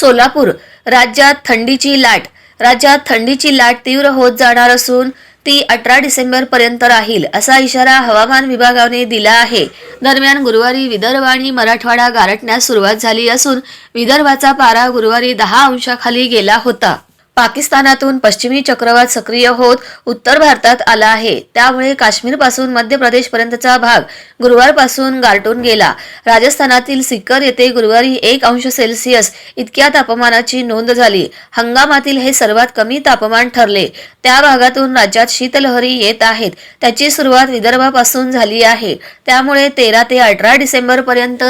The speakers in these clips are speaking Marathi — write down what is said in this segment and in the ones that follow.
सोलापूर. राज्यात थंडीची लाट. राज्यात थंडीची लाट तीव्र होत जाणार असून ती अठरा डिसेंबर पर्यंत राहील असा इशारा हवामान विभागाने दिला आहे. दरम्यान गुरुवारी विदर्भ आणि मराठवाडा गारठण्यास सुरुवात झाली असून विदर्भाचा पारा गुरुवारी दहा अंशाखाली गेला होता. पाकिस्तानातून पश्चिमी चक्रवात सक्रिय होत उत्तर भारतात आला आहे. त्यामुळे काश्मीरपासून मध्य प्रदेशपर्यंतचा भाग गुरुवारपासून गारटून गेला. राजस्थानातील सिक्कर येथे गुरुवारी एक अंश सेल्सिअस इतक्या तापमानाची नोंद झाली. हंगामातील हे सर्वात कमी तापमान ठरले. त्या भागातून राज्यात शीतलहरी येत आहेत. त्याची सुरुवात विदर्भापासून झाली आहे. त्यामुळे तेरा ते अठरा डिसेंबरपर्यंत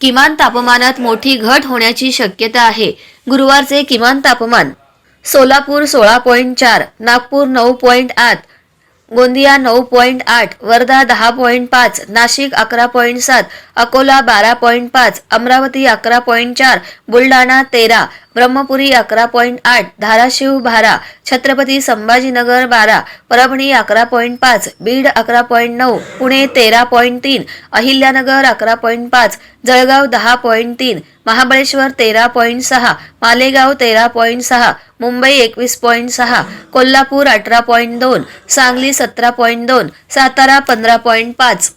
किमान तापमानात मोठी घट होण्याची शक्यता आहे. गुरुवारचे किमान तापमान सोलापूर सोळा पॉईंट चार नागपूर नऊ पॉईंट आठ गोंदिया नऊ पॉईंट आठ वर्धा दहा पॉईंट पाच नाशिक अकरा पॉईंट सात अकोला बारा पॉईंट पाच अमरावती अकरा पॉईंट चार बुलढाणा तेरा ब्रह्मपुरी अकरा पॉईंट आठ धाराशिव बारा छत्रपती संभाजीनगर बारा परभणी अकरा पॉईंट पाच बीड अकरा पॉईंट नऊ पुणे तेरा पॉईंट तीन अहिल्यानगर अकरा पॉईंट पाच जळगाव दहा पॉईंट तीन महाबळेश्वर तेरा पॉईंट सहा मालेगाव तेरा पॉईंट सहा मुंबई एकवीस पॉईंट सहा कोल्हापूर अठरा पॉईंट दोन सांगली सतरा पॉईंट दोन सातारा पंधरा पॉईंट पाच.